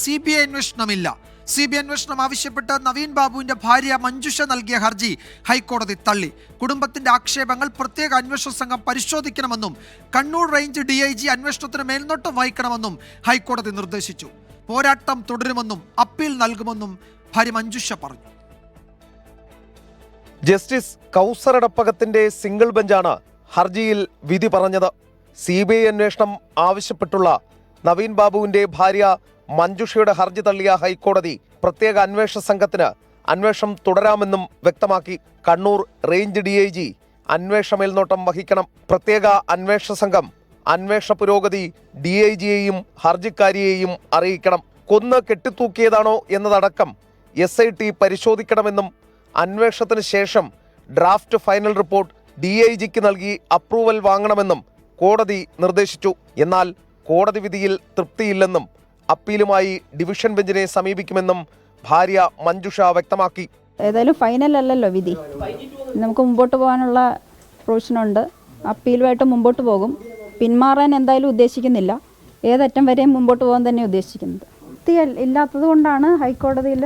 C B I അന്വേഷണമില്ല. C B അന്വേഷണം ആവശ്യപ്പെട്ട് നവീൻ ബാബുവിന്റെ ഭാര്യ മഞ്ജുഷ നൽകിയ ഹർജി ഹൈക്കോടതി തള്ളി. കുടുംബത്തിന്റെ ആക്ഷേപങ്ങൾ പ്രത്യേക അന്വേഷണ സംഘം പരിശോധിക്കണമെന്നും Kannur range D I G അന്വേഷണത്തിന് മേൽനോട്ടം വഹിക്കണമെന്നും ഹൈക്കോടതി നിർദ്ദേശിച്ചു. പോരാട്ടം തുടരുമെന്നും അപ്പീൽ നൽകുമെന്നും ഭാര്യ മഞ്ജുഷ പറഞ്ഞു. ജസ്റ്റിസ് കൗസറടപ്പകത്തിന്റെ സിംഗിൾ ബെഞ്ചാണ് ഹർജിയിൽ വിധി പറഞ്ഞത്. സി ബി ഐ അന്വേഷണം ആവശ്യപ്പെട്ടുള്ള നവീൻ ബാബുവിന്റെ ഭാര്യ മഞ്ജുഷയുടെ ഹർജി തള്ളിയ ഹൈക്കോടതി പ്രത്യേക അന്വേഷണ സംഘത്തിന് അന്വേഷണം തുടരാമെന്നും വ്യക്തമാക്കി. Kannur range D I G അന്വേഷണ മേൽനോട്ടം വഹിക്കണം. പ്രത്യേക അന്വേഷണ സംഘം അന്വേഷണ പുരോഗതി ഡി ഐ ജിയെയും ഹർജിക്കാരിയെയും അറിയിക്കണം. കൊന്ന് കെട്ടിത്തൂക്കിയതാണോ എന്നതടക്കം എസ് ഐ ടി പരിശോധിക്കണമെന്നും അന്വേഷണത്തിന് ശേഷം draft final report D I ജിക്ക് നൽകി അപ്രൂവൽ വാങ്ങണമെന്നും കോടതി നിർദ്ദേശിച്ചു. എന്നാൽ കോടതി വിധിയിൽ തൃപ്തിയില്ലെന്നും അപ്പീലുമായി ഡിവിഷൻ ബെഞ്ചിനെ സമീപിക്കുമെന്നും ഭാര്യ മഞ്ജുഷ വ്യക്തമാക്കി. ഏതായാലും ഫൈനൽ അല്ലല്ലോ വിധി. നമുക്ക് മുമ്പോട്ട് പോകാനുള്ള പ്രൊവിഷനുണ്ട്. അപ്പീലുമായിട്ട് മുമ്പോട്ട് പോകും. പിന്മാറാൻ എന്തായാലും ഉദ്ദേശിക്കുന്നില്ല. ഏതറ്റം വരെയും മുമ്പോട്ട് പോകാൻ തന്നെ ഉദ്ദേശിക്കുന്നത്. ഇല്ലാത്തത് കൊണ്ടാണ് ഹൈക്കോടതിയിൽ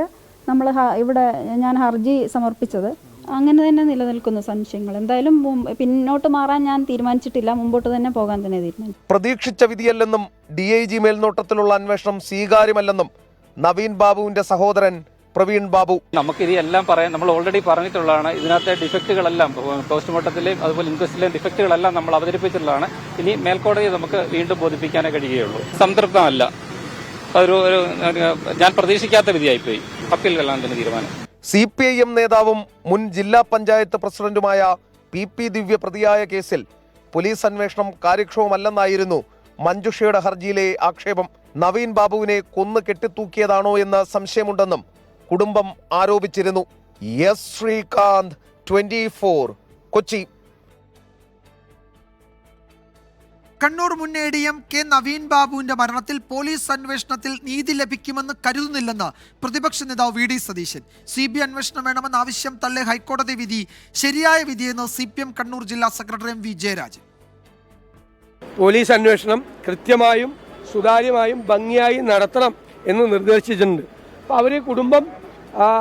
നമ്മൾ ഇവിടെ ഞാൻ ഹർജി സമർപ്പിച്ചത്. അങ്ങനെ തന്നെ നിലനിൽക്കുന്ന സംശയങ്ങൾ. എന്തായാലും പിന്നോട്ട് മാറാൻ ഞാൻ തീരുമാനിച്ചിട്ടില്ല. മുമ്പോട്ട് തന്നെ പോകാൻ തന്നെ തീരുമാനിച്ചു. പ്രതീക്ഷിച്ച വിധിയല്ലെന്നും ഡി ഐ ജി മേൽനോട്ടത്തിലുള്ള അന്വേഷണം സ്വീകാര്യമല്ലെന്നും നവീൻ ബാബുവിന്റെ സഹോദരൻ പ്രവീൺ ബാബു. നമുക്കിത് എല്ലാം പറയാൻ നമ്മൾ ഓൾറെഡി പറഞ്ഞിട്ടുള്ളതാണ്. ഇതിനകത്തെ ഡിഫക്റ്റുകളെല്ലാം പോസ്റ്റ്മോർട്ടത്തിലെയും അതുപോലെ ഇൻക്വസ്റ്റിലെയും ഡിഫക്റ്റുകളെല്ലാം നമ്മൾ അവതരിപ്പിച്ചിട്ടുള്ളതാണ്. ഇനി മേൽക്കോടതിയെ നമുക്ക് വീണ്ടും ബോധിപ്പിക്കാനേ കഴിയുകയുള്ളൂ. സംതൃപ്തമല്ല. അതൊരു ഒരു ഒരു ഞാൻ പ്രതീക്ഷിക്കാത്ത വിധിയായിപ്പോയി. അപ്പീൽ കല്ലാൻ തന്നെ തീരുമാനം. സി പി ഐ എം നേതാവും മുൻ ജില്ലാ പഞ്ചായത്ത് പ്രസിഡന്റുമായ പി പി ദിവ്യ പ്രതിയായ കേസിൽ പോലീസ് അന്വേഷണം കാര്യക്ഷമമല്ലെന്നായിരുന്നു മഞ്ജുഷയുടെ ഹർജിയിലെ ആക്ഷേപം. നവീൻ ബാബുവിനെ കൊന്നു കെട്ടിത്തൂക്കിയതാണോ എന്ന് സംശയമുണ്ടെന്നും കുടുംബം ആരോപിച്ചിരുന്നു. S Sreekanth twenty Kochi. Kannur മുൻ A D M K Naveen ബാബുവിന്റെ മരണത്തിൽ പോലീസ് അന്വേഷണത്തിൽ നീതി ലഭിക്കുമെന്ന് കരുതുന്നില്ലെന്ന് പ്രതിപക്ഷ നേതാവ് V D Satheesan. C B അന്വേഷണം വേണമെന്ന ആവശ്യം തള്ളി ഹൈക്കോടതി വിധി. ശരിയായ വിധിയെന്ന് സി പി എം കണ്ണൂർ ജില്ലാ secretary M V Jayarajan. Police അന്വേഷണം കൃത്യമായും സുതാര്യമായും ഭംഗിയായി നടത്തണം എന്ന് നിർദ്ദേശിച്ചിട്ടുണ്ട്. അപ്പോൾ കുടുംബം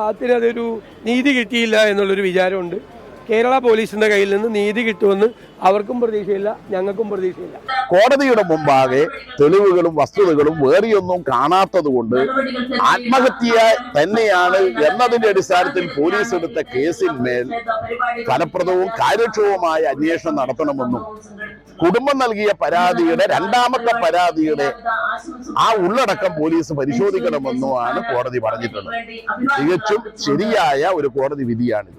അതിനൊരു നീതി കിട്ടിയില്ല എന്നുള്ളൊരു വിചാരമുണ്ട്. കേരള പോലീസിന്റെ കയ്യിൽ നിന്ന് നീതി കിട്ടുമെന്ന് അവർക്കും പ്രതീക്ഷയില്ല ഞങ്ങൾക്കും പ്രതീക്ഷയില്ല. കോടതിയുടെ മുമ്പാകെ തെളിവുകളും വസ്തുതകളും വേറെയൊന്നും കാണാത്തത് കൊണ്ട് ആത്മഹത്യ തന്നെയാണ് എന്നതിന്റെ അടിസ്ഥാനത്തിൽ പോലീസ് എടുത്ത കേസിന്മേൽ ഫലപ്രദവും കാര്യക്ഷമവുമായ അന്വേഷണം നടത്തണമെന്നും കുടുംബം നൽകിയ പരാതിയുടെ രണ്ടാമത്തെ പരാതിയുടെ ആ ഉള്ളടക്കം പോലീസ് പരിശോധിക്കണമെന്നുമാണ് കോടതി പറഞ്ഞിട്ടുള്ളത്. തികച്ചും ശരിയായ ഒരു കോടതി വിധിയാണിത്.